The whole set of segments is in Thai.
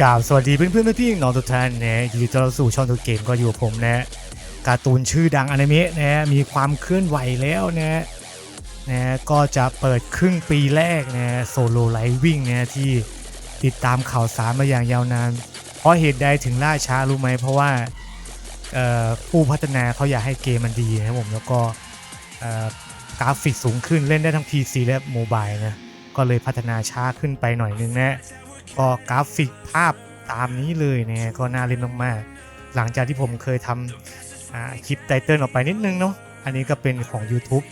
กราบสวัสดีเพื่อนเพื่อนพี่น้องทุกท่านนะยินดีต้อนรับสู่ช่องตัวเกมก็อยู่กับผมนะการ์ตูนชื่อดังอนิเมะนะมีความเคลื่อนไหวแล้วนะนะก็จะเปิดครึ่งปีแรกนะโซโลไลวิ่งนะที่ติดตามข่าวสารมาอย่างยาวนาน เพราะเหตุใดถึงล่าช้ารู้ไหม เพราะว่าผู้พัฒนาเขาอยากให้เกมมันดีนะครับผมแล้วก็กราฟิกสูงขึ้นเล่นได้ทั้ง PC และโมบายนะก็เลยพัฒนาช้าขึ้นไปหน่อยนึงนะ ก็กราฟิกภาพตามนี้เลยเนี่ยก็น่าเล่นมากๆ หลังจากที่ผมเคยทำคลิปไตเติลออกไปนิดนึงเนาะอันนี้ก็เป็นของ YouTube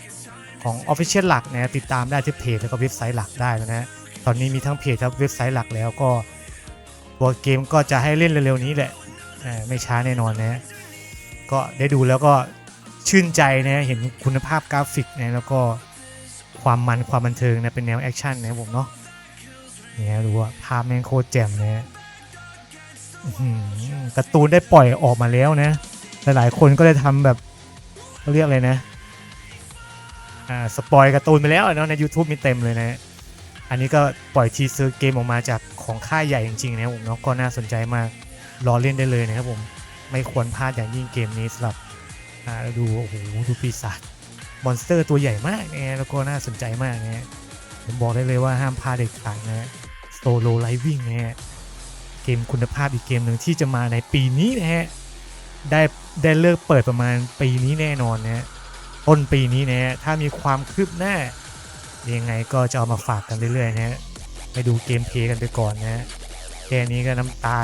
ของ Official หลักนะติดตามได้ที่เพจแล้วก็เว็บไซต์หลักได้แล้วนะตอนนี้มีทั้งเพจทั้งเว็บไซต์หลักแล้วก็ตัวเกมก็จะให้เล่นเร็วๆนี้แหละไม่ช้าแน่นอนนะก็ได้ดูแล้วก็ชื่นใจนะเห็นคุณภาพกราฟิกนะแล้วก็ความมันความบันเทิงนะเป็นแนวแอคชั่นนะผมเนาะ เนี่ยดูว่าภาพแม่งโคตรแจ่มเลยการ์ตูนได้ปล่อยออกมาแล้วนะ หลายๆคนก็ได้ทำแบบเรียกอะไรนะ อ่า สปอยการ์ตูนไปแล้วเนาะใน YouTube มีเต็มเลยนะ อันนี้ก็ปล่อยทีเซอร์เกมออกมาจากของค่ายใหญ่จริงๆนะครับผมเนาะก็น่าสนใจมาก รอเล่นได้เลยนะครับผม ไม่ควรพลาดอย่างยิ่งเกมนี้สำหรับ อ่าดู โอ้โห ดูปีศาจ มอนสเตอร์ตัวใหญ่มากนะแล้วก็น่าสนใจมากนะผมบอกได้เลยว่าห้ามพลาดเด็ดขาดนะ โซโลไลวิ่งนะฮะเกมคุณภาพอีกเกมหนึ่งที่จะมาในปีนี้นะฮะได้ได้เลิกเปิดประมาณปีนี้แน่นอนนะฮะต้นปีนี้นะฮะถ้ามีความคืบหน้ายังไงก็จะเอามาฝากกันเรื่อยๆนะฮะไปดูเกมเพลย์กันไปก่อนนะฮะแค่นี้ก็น้ำตา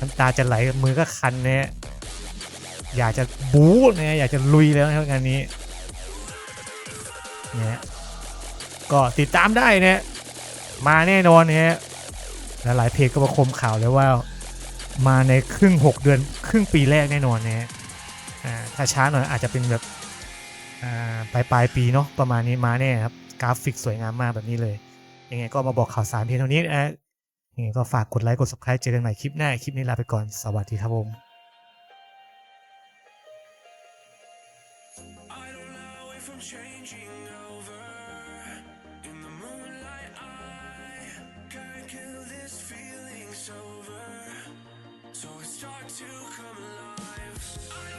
น้ำตาจะไหลมือก็คันนะฮะอยากจะบู๊นะฮะอยากจะลุยแล้วนะครับงานนี้เนี่ยก็ติดตามได้นะ มาแน่นอนนะฮะและหลายเพจก็มาคมข่าวแล้วว่า มาในครึ่ง 6 เดือนครึ่งปีแรกแน่นอนนะฮะถ้าช้าหน่อยอาจจะเป็นแบบปลายปลายปีเนาะประมาณนี้มาแน่ครับกราฟิกสวยงามมากแบบนี้เลย ยังไงก็มาบอกข่าวสารเพียงเท่านี้นะฮะยังไงก็ฝากกดไลค์กด subscribe เจอกันใหม่คลิปหน้า คลิปนี้ลาไปก่อนสวัสดีครับผม start to come alive. I